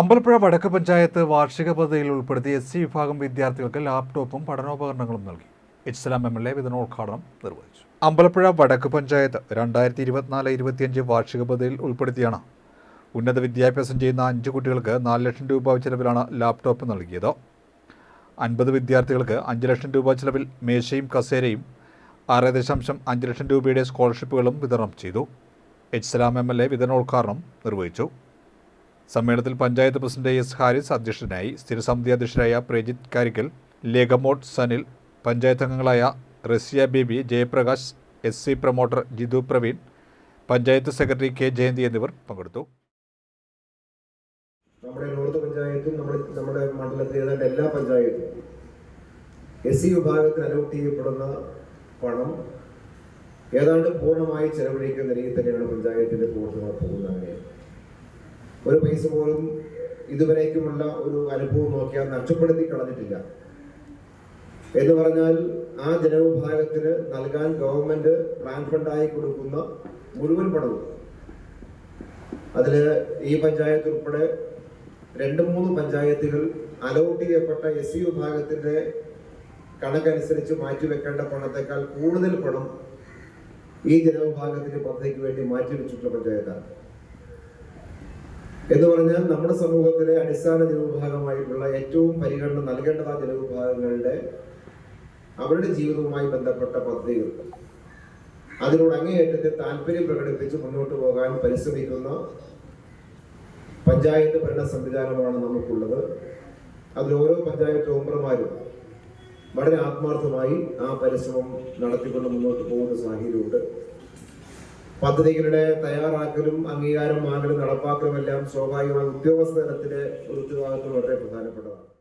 അമ്പലപ്പുഴ വടക്ക് പഞ്ചായത്ത് വാർഷിക പദ്ധതിയിൽ ഉൾപ്പെടുത്തി എസ് സി വിഭാഗം വിദ്യാർത്ഥികൾക്ക് ലാപ്ടോപ്പും പഠനോപകരണങ്ങളും നൽകി. H Salam M L A വിതരണോദ്ഘാടനം നിർവഹിച്ചു. അമ്പലപ്പുഴ വടക്ക് പഞ്ചായത്ത് രണ്ടായിരത്തി ഇരുപത്തിനാല് ഇരുപത്തിയഞ്ച് വാർഷിക പദ്ധതിയിൽ ഉൾപ്പെടുത്തിയാണ്. ഉന്നത വിദ്യാഭ്യാസം ചെയ്യുന്ന അഞ്ച് കുട്ടികൾക്ക് നാല് ലക്ഷം രൂപ ചിലവിലാണ് ലാപ്ടോപ്പ് നൽകിയത്. അൻപത് വിദ്യാർത്ഥികൾക്ക് അഞ്ച് ലക്ഷം രൂപ ചിലവിൽ മേശയും കസേരയും ആറ് ദശാംശം അഞ്ച് ലക്ഷം രൂപയുടെ സ്കോളർഷിപ്പുകളും വിതരണം ചെയ്തു. H Salam M L A വിതരണോദ്ഘാടനം നിർവഹിച്ചു. സമ്മേളനത്തിൽ പഞ്ചായത്ത് പ്രസിഡന്റ് എസ് ഹാരിസ് അധ്യക്ഷനായി സ്ഥിരസമിതി അധ്യക്ഷരായ പ്രജിത് കാരിക്കൽ ലേഖമോട്ട് സനിൽ പഞ്ചായത്ത് അംഗങ്ങളായ Rasiya Baby Jayaprakash S C promoter Jithu Praveen panchayat secretary K Jayanthi എന്നിവർ പങ്കെടുത്തു. നമ്മുടെ നോർത്ത് പഞ്ചായത്തും നമ്മുടെ നമ്മുടെ മണ്ഡലത്തിൽ ഏതാണ്ട് എല്ലാ പഞ്ചായത്തും എസ് സി അലോട്ട് ചെയ്യപ്പെടുന്ന പണം ഏതാണ്ട് പൂർണമായി ചെലവഴിക്കുന്ന രീതിയിൽ തന്നെയാണ് പഞ്ചായത്തിന്റെ അങ്ങനെ ഒരു പൈസ പോലും ഇതുവരേക്കുമുള്ള ഒരു അനുഭവം നോക്കിയാൽ നഷ്ടപ്പെടുത്തി കളഞ്ഞിട്ടില്ല. എന്ന് പറഞ്ഞാൽ ആ ജനവിഭാഗത്തിന് നൽകാൻ ഗവൺമെന്റ് പ്ലാൻ ഫണ്ടായി കൊടുക്കുന്ന മുഴുവൻ പണവും. അതിൽ ഈ പഞ്ചായത്ത് ഉൾപ്പെടെ രണ്ട് മൂന്ന് പഞ്ചായത്തുകൾ അലോട്ട് ചെയ്യപ്പെട്ട എസ് സി വിഭാഗത്തിന്റെ കണക്കനുസരിച്ച് മാറ്റിവെക്കേണ്ട പണത്തെക്കാൾ കൂടുതൽ പണം ഈ ജനവിഭാഗത്തിന്റെ പദ്ധതിക്ക് വേണ്ടി മാറ്റിവെച്ചിട്ടുള്ള പഞ്ചായത്താണ്. എന്ന് പറഞ്ഞാൽ നമ്മുടെ സമൂഹത്തിലെ അടിസ്ഥാന ജനവിഭാഗമായിട്ടുള്ള ഏറ്റവും പരിഗണന നൽകേണ്ടത് ആ ജനവിഭാഗങ്ങളുടെ അവരുടെ ജീവിതവുമായി ബന്ധപ്പെട്ട പദ്ധതികൾ അതിനോട് അങ്ങേയറ്റത്തെ താല്പര്യം പ്രകടിപ്പിച്ച് മുന്നോട്ട് പോകാൻ പരിശ്രമിക്കുന്ന പഞ്ചായത്ത് ഭരണ സംവിധാനമാണ് നമുക്കുള്ളത്. അതിൽ ഓരോ പഞ്ചായത്ത് മെമ്പർമാരും വളരെ ആത്മാർത്ഥമായി ആ പരിശ്രമം നടത്തിക്കൊണ്ട് മുന്നോട്ട് പോകുന്ന സാഹചര്യമുണ്ട്. പദ്ധതികളുടെ തയ്യാറാക്കലും അംഗീകാരം വാങ്ങലും നടപ്പാക്കലും എല്ലാം സ്വാഭാവികമായി ഉദ്യോഗസ്ഥ തലത്തിലെ ഒരു ഉത്തരവാദിത്വം വളരെ പ്രധാനപ്പെട്ടതാണ്.